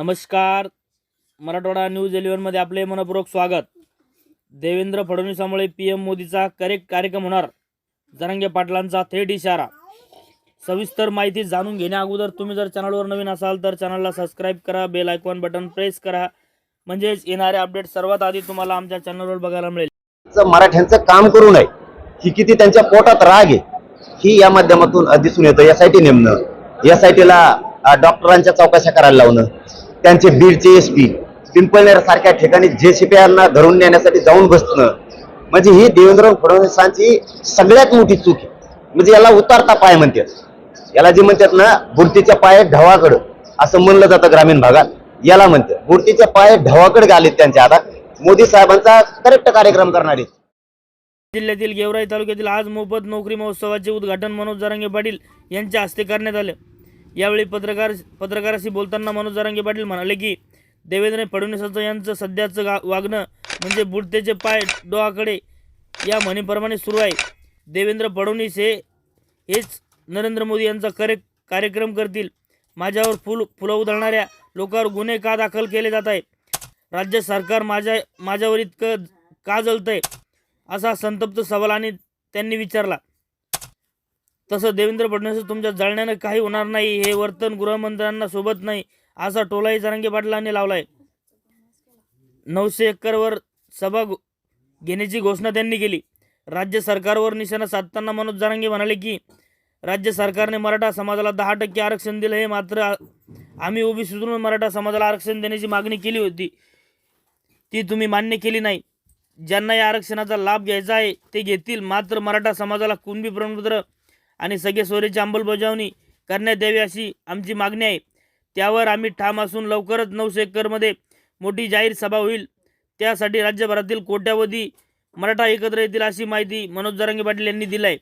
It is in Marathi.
नमस्कार. मराठवाडा न्यूज इलेव्हनमध्ये आपले मनपूर्वक स्वागत. देवेंद्र फडणवीसामुळे पी एम मोदीचा करेक्ट कार्यक्रम होणार. जरांगे पाटलांचा थेट इशारा. सविस्तर माहिती जाणून घेण्या अगोदर तुम्ही जर चॅनलवर नवीन असाल तर चॅनलला सबस्क्राईब करा बेल आयकॉन बटन प्रेस करा. म्हणजेच येणारे अपडेट सर्वात आधी तुम्हाला आमच्या चॅनलवर बघायला मिळेल. मराठ्यांचं काम करू नये ही किती त्यांच्या पोटात राग आहे ही या माध्यमातून दिसून येतं. यासाठी नेमणं यासाठीला डॉक्टरांच्या चौकशा करायला लावणं. त्यांचे बीडचे एस पी पिंपळनेर सारख्या ठिकाणी जे सी यांना धरून नेण्यासाठी जाऊन बसणं म्हणजे ही देवेंद्र फडणवीसांची सगळ्यात मोठी चूक आहे. म्हणजे याला उतारता पाय म्हणतात. याला जे म्हणतात ना बुरतीच्या पाय ढवाकड असं म्हणलं जातं ग्रामीण भागात. याला म्हणतात बुरतीच्या पाय ढवाकड गालेत त्यांच्या आता मोदी साहेबांचा करेक्ट कार्यक्रम करणारे जिल्ह्यातील गेवराई तालुक्यातील आज मोफत नोकरी महोत्सवाचे उद्घाटन मनोज जरांगे पाटील यांच्या हस्ते करण्यात आले. यावेळी पत्रकार पत्रकाराशी बोलताना मनोज जरांगे पाटील म्हणाले की देवेंद्र फडणवीसांचं यांचं सध्याचं गा वागणं म्हणजे बुडतेचे पाय डोहाकडे या म्हणीप्रमाणे सुरू आहे. देवेंद्र फडणवीस हे हेच नरेंद्र मोदी यांचा करे कार्यक्रम करतील. माझ्यावर फुल फुलं उधळणाऱ्या लोकांवर गुन्हे का दाखल केले जात आहे राज्य सरकार माझ्या माझ्यावर इतकं का जळतंय असा संतप्त सवाल आणि त्यांनी विचारला. तसं देवेंद्र फडणवीस तुमच्या जळण्यानं काही होणार नाही हे वर्तन गृहमंत्र्यांना सोबत नाही असा टोलाही जरांगे पाटलांनी लावलाय. नऊशे एकरवर सभा घेण्याची घोषणा त्यांनी केली. राज्य सरकारवर निशाणा साधताना मनोज जरांगे म्हणाले की राज्य सरकारने मराठा समाजाला दहा टक्के आरक्षण दिलं हे मात्र आम्ही ओबीसीतून मराठा समाजाला आरक्षण देण्याची मागणी केली होती. ती तुम्ही मान्य केली नाही. ज्यांना या आरक्षणाचा लाभ घ्यायचा आहे ते घेतील. मात्र मराठा समाजाला कुणबी प्रमाणपत्र आणि सगळे सोयरीची अंमलबजावणी करण्यात यावी अशी आमची मागणी आहे. त्यावर आम्ही ठाम असून लवकरच नऊशे एकरमध्ये मोठी जाहीर सभा होईल. त्यासाठी राज्यभरातील कोट्यावधी मराठा एकत्र येतील अशी माहिती मनोज जरांगे पाटील यांनी दिली आहे.